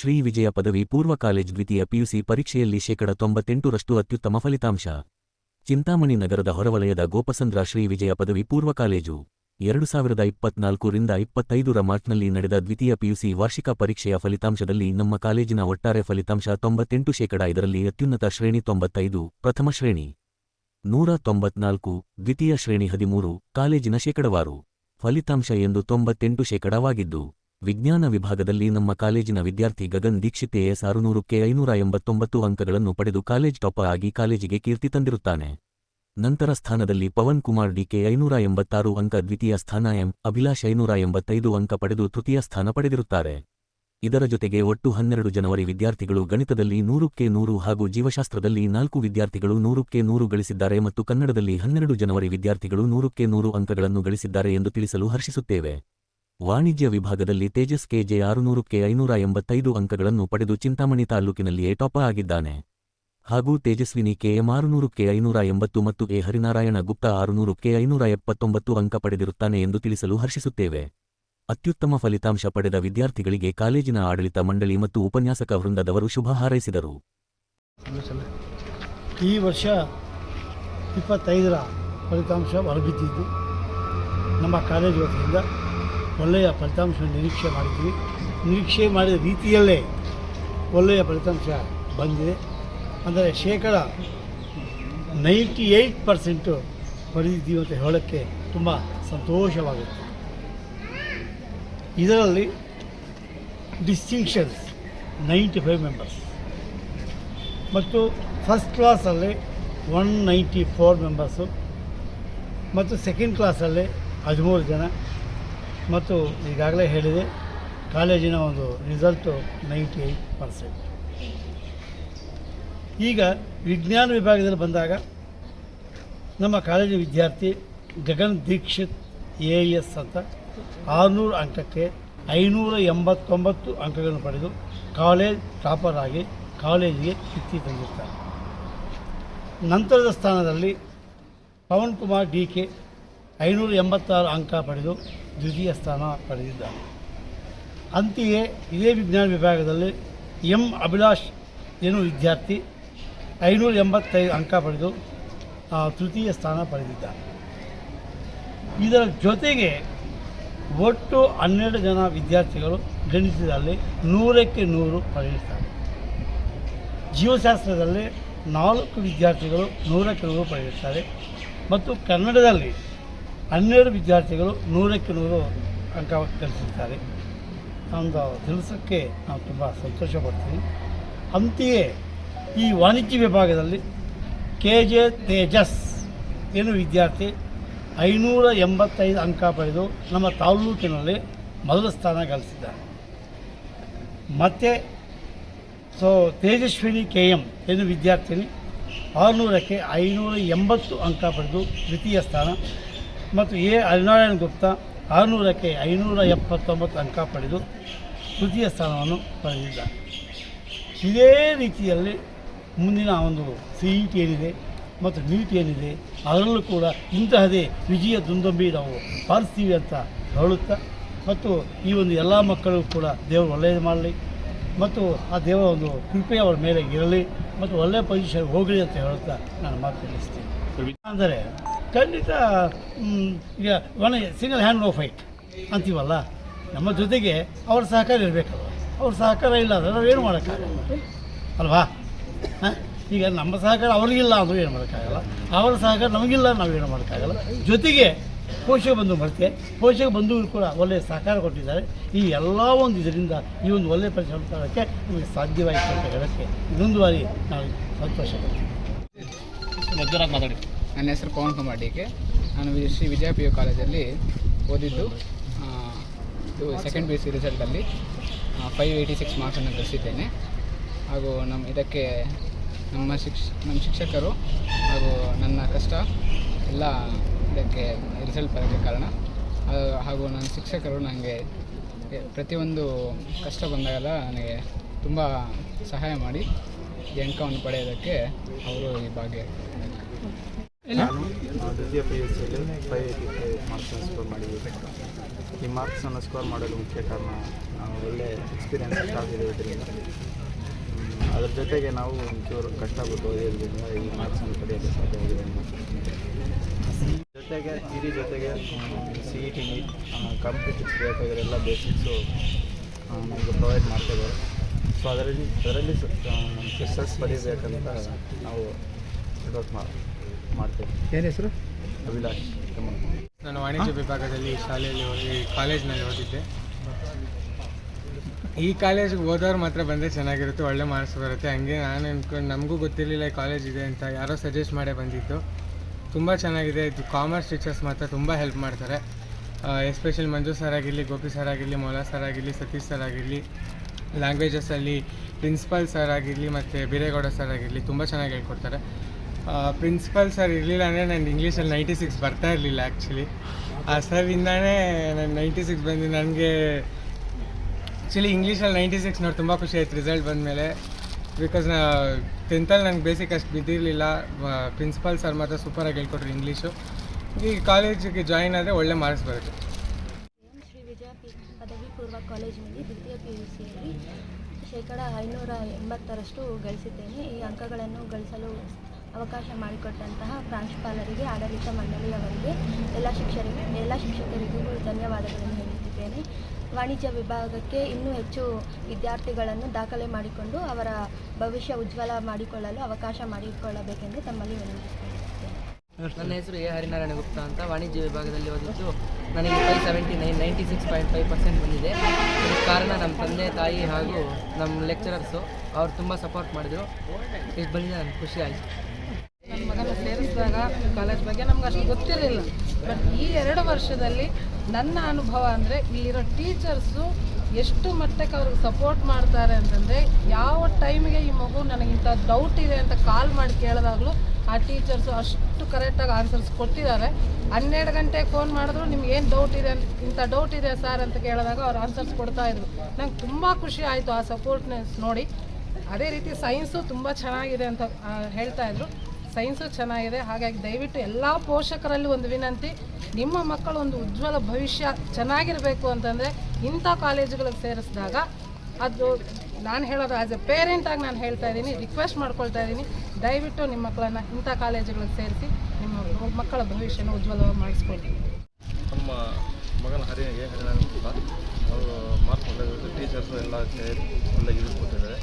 ಶ್ರೀ ವಿಜಯ ಪದವಿ ಪೂರ್ವ ಕಾಲೇಜ್ ದ್ವಿತೀಯ ಪಿಯುಸಿ ಪರೀಕ್ಷೆಯಲ್ಲಿ ಶೇಕಡ ತೊಂಬತ್ತೆಂಟರಷ್ಟು ಅತ್ಯುತ್ತಮ ಫಲಿತಾಂಶ. ಚಿಂತಾಮಣಿ ನಗರದ ಹೊರವಲಯದ ಗೋಪಸಂದ್ರ ಶ್ರೀ ವಿಜಯ ಪದವಿ ಪೂರ್ವ ಕಾಲೇಜು. ಎರಡು ಸಾವಿರದ ಇಪ್ಪತ್ನಾಲ್ಕರಿಂದ ಇಪ್ಪತ್ತೈದರ ಮಾರ್ಚ್ನಲ್ಲಿ ನಡೆದ ದ್ವಿತೀಯ ಪಿಯುಸಿ ವಾರ್ಷಿಕ ಪರೀಕ್ಷೆಯ ಫಲಿತಾಂಶದಲ್ಲಿ ನಮ್ಮ ಕಾಲೇಜಿನ ಒಟ್ಟಾರೆ ಫಲಿತಾಂಶ ತೊಂಬತ್ತೆಂಟು ಶೇಕಡ ಇದರಲ್ಲಿ ಅತ್ಯುನ್ನತ ಶ್ರೇಣಿ ತೊಂಬತ್ತೈದು, ಪ್ರಥಮ ಶ್ರೇಣಿ. ನೂರ ತೊಂಬತ್ನಾಲ್ಕು, ದ್ವಿತೀಯ ಶ್ರೇಣಿ ಹದಿಮೂರು, ಕಾಲೇಜಿನ ಶೇಕಡವಾರು. ಫಲಿತಾಂಶ ಎಂದು ತೊಂಬತ್ತೆಂಟು ಶೇಕಡವಾಗಿದ್ದು ವಿಜ್ಞಾನ ವಿಭಾಗದಲ್ಲಿ ನಮ್ಮ ಕಾಲೇಜಿನ ವಿದ್ಯಾರ್ಥಿ ಗಗನ್ ದೀಕ್ಷಿತ್ ಎಎಸ್ ಆರುನೂರಕ್ಕೆ ಐನೂರ ಎಂಬತ್ತೊಂಬತ್ತು ಅಂಕಗಳನ್ನು ಪಡೆದು ಕಾಲೇಜ್ ಟಾಪರ್ ಆಗಿ ಕಾಲೇಜಿಗೆ ಕೀರ್ತಿ ತಂದಿರುತ್ತಾನೆ. ನಂತರ ಸ್ಥಾನದಲ್ಲಿ ಪವನ್ ಕುಮಾರ್ ಡಿಕೆ ಐನೂರ ಎಂಬತ್ತಾರು ಅಂಕ, ದ್ವಿತೀಯ ಸ್ಥಾನ ಎಂ, ಅಭಿಲಾಷ್ ಐನೂರ ಎಂಬತ್ತೈದು ಅಂಕ ಪಡೆದು ತೃತೀಯ ಸ್ಥಾನ ಪಡೆದಿರುತ್ತಾರೆ. ಇದರ ಜೊತೆಗೆ ಒಟ್ಟು ಹನ್ನೆರಡು ಜನವರಿ ವಿದ್ಯಾರ್ಥಿಗಳು ಗಣಿತದಲ್ಲಿ ನೂರಕ್ಕೆ ನೂರು ಹಾಗೂ ಜೀವಶಾಸ್ತ್ರದಲ್ಲಿ ನಾಲ್ಕು ವಿದ್ಯಾರ್ಥಿಗಳು ನೂರಕ್ಕೆ ನೂರು ಗಳಿಸಿದ್ದಾರೆ ಮತ್ತು ಕನ್ನಡದಲ್ಲಿ ಹನ್ನೆರಡು ಜನವರಿ ವಿದ್ಯಾರ್ಥಿಗಳು ನೂರಕ್ಕೆ ನೂರು ಅಂಕಗಳನ್ನು ಗಳಿಸಿದ್ದಾರೆ ಎಂದು ತಿಳಿಸಲು ಹರ್ಷಿಸುತ್ತೇವೆ. ವಾಣಿಜ್ಯ ವಿಭಾಗದಲ್ಲಿ ತೇಜಸ್ ಕೆಜೆ ಆರುನೂರಕ್ಕೆ ಐನೂರ ಎಂಬತ್ತೈದು ಅಂಕಗಳನ್ನು ಪಡೆದು ಚಿಂತಾಮಣಿ ತಾಲೂಕಿನಲ್ಲಿಯೇ ಟಾಪ ಆಗಿದ್ದಾನೆ. ಹಾಗೂ ತೇಜಸ್ವಿನಿ ಕೆಎಂ ಆರುನೂರಕ್ಕೆ ಐನೂರ ಎಂಬತ್ತು ಮತ್ತು ಎ ಹರಿನಾರಾಯಣ ಗುಪ್ತಾ ಆರುನೂರಕ್ಕೆ ಐನೂರ ಎಪ್ಪತ್ತೊಂಬತ್ತು ಅಂಕ ಪಡೆದಿರುತ್ತಾನೆ ಎಂದು ತಿಳಿಸಲು ಹರ್ಷಿಸುತ್ತೇವೆ. ಅತ್ಯುತ್ತಮ ಫಲಿತಾಂಶ ಪಡೆದ ವಿದ್ಯಾರ್ಥಿಗಳಿಗೆ ಕಾಲೇಜಿನ ಆಡಳಿತ ಮಂಡಳಿ ಮತ್ತು ಉಪನ್ಯಾಸಕ ವೃಂದದವರು ಶುಭ ಹಾರೈಸಿದರು. ಈ ವರ್ಷ ಇಪ್ಪತ್ತೈದರ ಫಲಿತಾಂಶ ಹೊರಬಿದ್ದಿದ್ದು ನಮ್ಮ ಕಾಲೇಜು ವತಿಯಿಂದ ಒಳ್ಳೆಯ ಫಲಿತಾಂಶ ನಿರೀಕ್ಷೆ ಮಾಡಿದ್ವಿ. ನಿರೀಕ್ಷೆ ಮಾಡಿದ ರೀತಿಯಲ್ಲೇ ಒಳ್ಳೆಯ ಫಲಿತಾಂಶ ಬಂದಿದೆ. ಅಂದರೆ ಶೇಕಡ ನೈಂಟಿ ಏಯ್ಟ್ ಪರ್ಸೆಂಟು ಪಡೆದಿದ್ದೀವಿ ಅಂತ ಹೇಳೋಕ್ಕೆ ತುಂಬ ಸಂತೋಷವಾಗುತ್ತೆ. ಇದರಲ್ಲಿ ಡಿಸ್ಟಿಂಕ್ಷನ್ಸ್ ನೈಂಟಿ ಫೈವ್ ಮೆಂಬರ್ಸ್ ಮತ್ತು ಫಸ್ಟ್ ಕ್ಲಾಸಲ್ಲಿ ಒನ್ ನೈಂಟಿ ಫೋರ್ ಮೆಂಬರ್ಸು ಮತ್ತು ಸೆಕೆಂಡ್ ಕ್ಲಾಸಲ್ಲಿ ಹದಿಮೂರು ಜನ. ಮತ್ತು ಈಗಾಗಲೇ ಹೇಳಿದೆ, ಕಾಲೇಜಿನ ಒಂದು ರಿಸಲ್ಟು ನೈಂಟಿ ಏಯ್ಟ್ ಪರ್ಸೆಂಟ್ ಈಗ ವಿಜ್ಞಾನ ವಿಭಾಗದಲ್ಲಿ ಬಂದಾಗ, ನಮ್ಮ ಕಾಲೇಜು ವಿದ್ಯಾರ್ಥಿ ಗಗನ್ ದೀಕ್ಷಿತ್ ಎ ಎಸ್ ಅಂತ ಆರುನೂರು ಅಂಕಕ್ಕೆ ಐನೂರ ಎಂಬತ್ತೊಂಬತ್ತು ಅಂಕಗಳನ್ನು ಪಡೆದು ಕಾಲೇಜ್ ಟಾಪರ್ ಆಗಿ ಕಾಲೇಜಿಗೆ ಕೀರ್ತಿ ತಂದಿರ್ತಾರೆ. ನಂತರದ ಸ್ಥಾನದಲ್ಲಿ ಪವನ್ ಕುಮಾರ್ ಡಿ ಕೆ ಐನೂರ ಎಂಬತ್ತಾರು ಅಂಕ ಪಡೆದು ದ್ವಿತೀಯ ಸ್ಥಾನ ಪಡೆದಿದ್ದಾರೆ. ಅಂತೆಯೇ ಇದೇ ವಿಜ್ಞಾನ ವಿಭಾಗದಲ್ಲಿ ಎಂ ಅಭಿಲಾಷ್ ಏನು ವಿದ್ಯಾರ್ಥಿ ಐನೂರ ಎಂಬತ್ತೈದು ಅಂಕ ಪಡೆದು ತೃತೀಯ ಸ್ಥಾನ ಪಡೆದಿದ್ದಾರೆ. ಇದರ ಜೊತೆಗೆ ಒಟ್ಟು ಹನ್ನೆರಡು ಜನ ವಿದ್ಯಾರ್ಥಿಗಳು ಗಣಿತದಲ್ಲಿ ನೂರಕ್ಕೆ ನೂರು ಪಡೆಯುತ್ತಾರೆ. ಜೀವಶಾಸ್ತ್ರದಲ್ಲಿ ನಾಲ್ಕು ವಿದ್ಯಾರ್ಥಿಗಳು ನೂರಕ್ಕೆ ನೂರು ಪಡೆಯುತ್ತಾರೆ. ಮತ್ತು ಕನ್ನಡದಲ್ಲಿ ಹನ್ನೆರಡು ವಿದ್ಯಾರ್ಥಿಗಳು ನೂರಕ್ಕೆ ನೂರು ಅಂಕ ಗಳಿಸಿದ್ದಾರೆ. ಒಂದು ತಿಳಿಸೋಕ್ಕೆ ನಾವು ತುಂಬ ಸಂತೋಷ ಪಡ್ತೀವಿ ಅಂತೆಯೇ ಈ ವಾಣಿಜ್ಯ ವಿಭಾಗದಲ್ಲಿ ಕೆ ಜೆ ತೇಜಸ್ ಏನು ವಿದ್ಯಾರ್ಥಿ ಐನೂರ ಎಂಬತ್ತೈದು ಅಂಕ ಪಡೆದು ನಮ್ಮ ತಾಲೂಕಿನಲ್ಲಿ ಮೊದಲ ಸ್ಥಾನ ಗಳಿಸಿದ್ದಾರೆ. ಮತ್ತು ಸೊ ತೇಜಸ್ವಿನಿ ಕೆ ಎಂ ಏನು ವಿದ್ಯಾರ್ಥಿನಿ? ಆರುನೂರಕ್ಕೆ ಐನೂರ ಎಂಬತ್ತು ಅಂಕ ಪಡೆದು ದ್ವಿತೀಯ ಸ್ಥಾನ. ಮತ್ತು ಎ ಹರಿನಾರಾಯಣ ಗುಪ್ತ ಆರುನೂರಕ್ಕೆ ಐನೂರ ಎಪ್ಪತ್ತೊಂಬತ್ತು ಅಂಕ ಪಡೆದು ತೃತೀಯ ಸ್ಥಾನವನ್ನು ಪಡೆದಿದ್ದಾರೆ. ಇದೇ ರೀತಿಯಲ್ಲಿ ಮುಂದಿನ ಒಂದು ಸಿ ಇ ಟಿ ಏನಿದೆ ಮತ್ತು ನೀಟ್ ಏನಿದೆ ಅದರಲ್ಲೂ ಕೂಡ ಇಂತಹದೇ ವಿಜಯ ದುಂದಂಬಿ ನಾವು ಪಾಲಿಸ್ತೀವಿ ಅಂತ ಹೇಳುತ್ತಾ ಮತ್ತು ಈ ಒಂದು ಎಲ್ಲ ಮಕ್ಕಳು ಕೂಡ ದೇವರು ಒಳ್ಳೆಯದು ಮಾಡಲಿ ಮತ್ತು ಆ ದೇವರ ಒಂದು ಕೃಪೆ ಅವರ ಮೇಲೆ ಇರಲಿ ಮತ್ತು ಒಳ್ಳೆಯ ಪೊಸಿಷನ್ ಹೋಗಲಿ ಅಂತ ಹೇಳುತ್ತಾ ನಾನು ಮಾತು ತಿಳಿಸ್ತೀನಿ. ಅಂದರೆ ಖಂಡಿತ ಈಗ one single hand no fight ಅಂತೀವಲ್ಲ? ನಮ್ಮ ಜೊತೆಗೆ ಅವ್ರ ಸಹಕಾರ ಇರಬೇಕಲ್ವ? ಅವ್ರ ಸಹಕಾರ ಇಲ್ಲ ಅಂದರೆ ಏನು ಮಾಡೋಕ್ಕಾಗಲ್ಲ? ಅಲ್ವಾ? ಹಾಂ? ಈಗ ನಮ್ಮ ಸಹಕಾರ ಅವ್ರಿಗಿಲ್ಲ ಅಂದರೂ ಏನು ಮಾಡೋಕ್ಕಾಗಲ್ಲ? ಅವರ ಸಹಕಾರ ನಮಗಿಲ್ಲ ನಾವೇನು ಮಾಡೋಕ್ಕಾಗಲ್ಲ? ಜೊತೆಗೆ ಪೋಷಕ ಬಂಧು ಬರ್ತೆ ಪೋಷಕ ಬಂಧುಗಳು ಕೂಡ ಒಳ್ಳೆಯ ಸಹಕಾರ ಕೊಟ್ಟಿದ್ದಾರೆ. ಈ ಎಲ್ಲ ಒಂದು ಇದರಿಂದ ಈ ಒಂದು ಒಳ್ಳೆಯ ಪರಿಶ್ರಮ ಮಾಡೋಕ್ಕೆ ನಮಗೆ ಸಾಧ್ಯವಾಯಿತು ಅಂತ ಹೇಳೋಕ್ಕೆ ಇನ್ನೊಂದು ಬಾರಿ ನಾವು ಸಂತೋಷ ಪಡ್ತೀವಿ ನನ್ನ ಹೆಸರು ಪವನ್ ಕುಮಾರ್ ಡಿ ಕೆ. ನಾನು ಶ್ರೀ ವಿಜಯ ಪಿ ಯು ಕಾಲೇಜಲ್ಲಿ ಓದಿದ್ದು ಇದು ಸೆಕೆಂಡ್ ಪಿ ಯು ಸಿ ರಿಸಲ್ಟಲ್ಲಿ ಫೈವ್ ಏಯ್ಟಿ ಸಿಕ್ಸ್ ಮಾರ್ಕ್ಸನ್ನು ಗಳಿಸಿದ್ದೇನೆ. ಹಾಗೂ ನಮ್ಮ ಇದಕ್ಕೆ ನಮ್ಮ ಶಿಕ್ಷ ನಮ್ಮ ಶಿಕ್ಷಕರು ಹಾಗೂ ನನ್ನ ಕಷ್ಟ ಎಲ್ಲ ಇದಕ್ಕೆ ರಿಸಲ್ಟ್ ಬರೋಕ್ಕೆ ಕಾರಣ. ಹಾಗೂ ನನ್ನ ಶಿಕ್ಷಕರು ನನಗೆ ಪ್ರತಿಯೊಂದು ಕಷ್ಟ ಬಂದಾಗೆಲ್ಲ ನನಗೆ ತುಂಬ ಸಹಾಯ ಮಾಡಿ ಈ ಅಂಕವನ್ನು ಪಡೆಯೋದಕ್ಕೆ ಅವರು ಈ ಭಾಗ್ಯ. ನಾನು ದ್ವಿತೀಯ ಪಿ ಯು ಸಿಯಲ್ಲಿ ಫೈವ್ ಏಯ್ಟಿ ಫೈವ್ ಮಾರ್ಕ್ಸನ್ನು ಸ್ಕೋರ್ ಮಾಡಿದ್ದೀವಿ ಈ ಮಾರ್ಕ್ಸನ್ನು ಸ್ಕೋರ್ ಮಾಡಲು ಮುಖ್ಯ ಕಾರಣ ನಾವು ಒಳ್ಳೆ ಎಕ್ಸ್ಪೀರಿಯನ್ಸ್ ಆಗಿದೆ ಅದರ ಜೊತೆಗೆ ನಾವು ಒಂಚೂರು ಕಷ್ಟಪಟ್ಟು ಓದಿರೋದ್ರಿಂದ ಈ ಮಾರ್ಕ್ಸನ್ನು ಪಡೆಯಲು ಸಾಧ್ಯವಾಗಿದೆ ಜೊತೆಗೆ, ಇಡೀ ಜೊತೆಗೆ C E T NEET competitives basics basics ನಮಗೆ ಪ್ರೊವೈಡ್ ಮಾಡ್ತಿದ್ದಾರೆ. ಸೊ ಅದರಲ್ಲಿ ಅದರಲ್ಲಿ ಸಕ್ಸಸ್ ಪಡಿಬೇಕಂತ ನಾವು ವರ್ಕ್ ಮಾಡ್ತೇವೆ. ಏನು ಹೆಸರು? ಅಭಿಲಾಷ್ ನಾನು ವಾಣಿಜ್ಯ ವಿಭಾಗದಲ್ಲಿ ಶಾಲೆಯಲ್ಲಿ ಓದಿ ಕಾಲೇಜ್ನಲ್ಲಿ ಓದಿದ್ದೆ. ಈ ಕಾಲೇಜ್ಗೆ ಓದೋರು ಮಾತ್ರ ಬಂದರೆ ಚೆನ್ನಾಗಿರುತ್ತೆ ಒಳ್ಳೆ ಮಾರ್ಕ್ಸ್ ಬರುತ್ತೆ. ಹಂಗೆ ನಾನು ಅಂದ್ಕೊಂಡು ನಮಗೂ ಗೊತ್ತಿರಲಿಲ್ಲ ಈ ಕಾಲೇಜ್ ಇದೆ ಅಂತ ಯಾರೋ ಸಜೆಸ್ಟ್ ಮಾಡೇ ಬಂದಿತ್ತು ತುಂಬ ಚೆನ್ನಾಗಿದೆ. ಇದು ಕಾಮರ್ಸ್ ಟೀಚರ್ಸ್ ಮಾತ್ರ ತುಂಬ ಹೆಲ್ಪ್ ಮಾಡ್ತಾರೆ. ಎಸ್ಪೆಷಲಿ ಮಂಜು ಸರ್ ಆಗಿರಲಿ ಗೋಪಿ ಸರ್ ಆಗಿರಲಿ ಮೊಲಾ ಸರ್ ಆಗಿರಲಿ ಸತೀಶ್ ಸರ್ ಆಗಿರಲಿ ಲ್ಯಾಂಗ್ವೇಜಸಲ್ಲಿ ಪ್ರಿನ್ಸಿಪಾಲ್ ಸರ್ ಆಗಿರಲಿ ಮತ್ತು ಬೀರೇಗೌಡ ಸರ್ ಆಗಿರಲಿ ತುಂಬ ಚೆನ್ನಾಗಿ ಹೇಳ್ಕೊಡ್ತಾರೆ. ಪ್ರಿನ್ಸಿಪಲ್ ಸರ್ ಇರಲಿಲ್ಲ ಅಂದರೆ ನಾನು ಇಂಗ್ಲೀಷಲ್ಲಿ ನೈಂಟಿ ಸಿಕ್ಸ್ ಬರ್ತಾ ಇರಲಿಲ್ಲ ಆ್ಯಕ್ಚುಲಿ ಆ ಸರಿಂದಾನೇ ನಾನು ನೈಂಟಿ ಸಿಕ್ಸ್ ಬಂದು ನನಗೆ ಆ್ಯಕ್ಚುಲಿ ಇಂಗ್ಲೀಷಲ್ಲಿ ನೈಂಟಿ ಸಿಕ್ಸ್ ನೋಡಿ ತುಂಬ ಖುಷಿ ಆಯ್ತು ರಿಸಲ್ಟ್ ಬಂದಮೇಲೆ. ಬಿಕಾಸ್ ನಾ ಟೆಂತಲ್ಲಿ ನಂಗೆ ಬೇಸಿಕ್ ಅಷ್ಟು ಬಿದ್ದಿರಲಿಲ್ಲ. ಪ್ರಿನ್ಸಿಪಲ್ ಸರ್ ಮಾತ್ರ ಸೂಪರಾಗಿ ಹೇಳ್ಕೊಟ್ರು ಇಂಗ್ಲೀಷು ಈ ಕಾಲೇಜಿಗೆ ಜಾಯಿನ್ ಆದರೆ ಒಳ್ಳೆ ಮಾರ್ಕ್ಸ್ ಬರುತ್ತೆ. ಶೇಕಡ ಐನೂರ ಎಂಬತ್ತರಷ್ಟು ಗಳಿಸಿದ್ದೇನೆ. ಈ ಅಂಕಗಳನ್ನು ಗಳಿಸಲು ಅವಕಾಶ ಮಾಡಿಕೊಟ್ಟಂತಹ ಪ್ರಾಂಶುಪಾಲರಿಗೆ, ಆಡಳಿತ ಮಂಡಳಿಯವರಿಗೆ, ಎಲ್ಲ ಶಿಕ್ಷಕರಿಗೆ, ಎಲ್ಲ ಶಿಕ್ಷಕರಿಗೂ ಧನ್ಯವಾದಗಳನ್ನು ಹೇಳುತ್ತಿದ್ದೇನೆ. ವಾಣಿಜ್ಯ ವಿಭಾಗಕ್ಕೆ ಇನ್ನೂ ಹೆಚ್ಚು ವಿದ್ಯಾರ್ಥಿಗಳನ್ನು ದಾಖಲೆ ಮಾಡಿಕೊಂಡು ಅವರ ಭವಿಷ್ಯ ಉಜ್ವಲ ಮಾಡಿಕೊಳ್ಳಲು ಅವಕಾಶ ಮಾಡಿಕೊಳ್ಳಬೇಕೆಂದು ತಮ್ಮಲ್ಲಿ ವಿನಂತಿಸುತ್ತೇನೆ ನನ್ನ ಹೆಸರು ಎ. ಹರಿನಾರಾಯಣ ಗುಪ್ತಾ ಅಂತ. ವಾಣಿಜ್ಯ ವಿಭಾಗದಲ್ಲಿ ಓದಿದ್ದು ನನಗೆ five seventy nine, ninety six point five percent ಬಂದಿದೆ. ಕಾರಣ ನಮ್ಮ ತಂದೆ, ತಾಯಿ ಹಾಗೂ ನಮ್ಮ ಲೆಕ್ಚರರ್ಸು ಅವ್ರು ತುಂಬ ಸಪೋರ್ಟ್ ಮಾಡಿದರು. ಇದು ಬಂದಿದೆ ನನಗೆ ಖುಷಿ ಆಯಿತು. ಸೇರಿಸಿದಾಗ ಕಾಲೇಜ್ ಬಗ್ಗೆ ನಮ್ಗೆ ಅಷ್ಟು ಗೊತ್ತಿರಲಿಲ್ಲ. ಬಟ್ ಈ ಎರಡು ವರ್ಷದಲ್ಲಿ ನನ್ನ ಅನುಭವ ಅಂದರೆ ಇಲ್ಲಿರೋ ಟೀಚರ್ಸು ಎಷ್ಟು ಮಟ್ಟಕ್ಕೆ ಅವ್ರಿಗೆ ಸಪೋರ್ಟ್ ಮಾಡ್ತಾರೆ ಅಂತಂದರೆ ಯಾವ ಟೈಮಿಗೆ ಈ ಮಗು ನನಗೆ ಇಂಥ ಡೌಟ್ ಇದೆ ಅಂತ ಕಾಲ್ ಮಾಡಿ ಕೇಳಿದಾಗಲೂ ಆ ಟೀಚರ್ಸು ಅಷ್ಟು ಕರೆಕ್ಟಾಗಿ ಆನ್ಸರ್ಸ್ ಕೊಟ್ಟಿದ್ದಾರೆ. ಹನ್ನೆರಡು ಗಂಟೆಗೆ ಫೋನ್ ಮಾಡಿದ್ರು, ನಿಮ್ಗೆ ಏನು ಡೌಟ್ ಇದೆ ಅಂತ ಇಂಥ ಡೌಟ್ ಇದೆ ಸರ್ ಅಂತ ಕೇಳಿದಾಗ ಅವ್ರು ಆನ್ಸರ್ಸ್ ಕೊಡ್ತಾ ಇದ್ರು. ನಂಗೆ ತುಂಬ ಖುಷಿ ಆಯಿತು ಆ ಸಪೋರ್ಟ್ನೆಸ್ ನೋಡಿ. ಅದೇ ರೀತಿ ಸೈನ್ಸು ತುಂಬ ಚೆನ್ನಾಗಿದೆ ಅಂತ ಹೇಳ್ತಾಯಿದ್ರು ಸೈನ್ಸು ಚೆನ್ನಾಗಿದೆ. ಹಾಗಾಗಿ ದಯವಿಟ್ಟು ಎಲ್ಲ ಪೋಷಕರಲ್ಲಿ ಒಂದು ವಿನಂತಿ. ನಿಮ್ಮ ಮಕ್ಕಳು ಒಂದು ಉಜ್ವಲ ಭವಿಷ್ಯ ಚೆನ್ನಾಗಿರಬೇಕು ಅಂತಂದರೆ ಇಂಥ ಕಾಲೇಜುಗಳಿಗೆ ಸೇರಿಸಿದಾಗ ಅದು ನಾನು ಹೇಳೋದು ಆ್ಯಸ್ ಎ ಪೇರೆಂಟಾಗಿ ನಾನು ಹೇಳ್ತಾ ಇದ್ದೀನಿ ರಿಕ್ವೆಸ್ಟ್ ಮಾಡ್ಕೊಳ್ತಾ ಇದ್ದೀನಿ. ದಯವಿಟ್ಟು ನಿಮ್ಮ ಮಕ್ಕಳನ್ನು ಇಂಥ ಕಾಲೇಜುಗಳಿಗೆ ಸೇರಿಸಿ ನಿಮ್ಮ ಮಕ್ಕಳ ಭವಿಷ್ಯನ ಉಜ್ವಲವಾಗಿ ಮಾಡಿಸ್ಕೊಳ್ತೀನಿ ನಮ್ಮ ಮಗನ ಹರಿ ಅವರು ಮಾರ್ಕ್ ಒಳ್ಳೆ ಟೀಚರ್ಸು ಎಲ್ಲ ಒಳ್ಳೆ ಇದು ಕೊಟ್ಟಿದ್ದಾರೆ.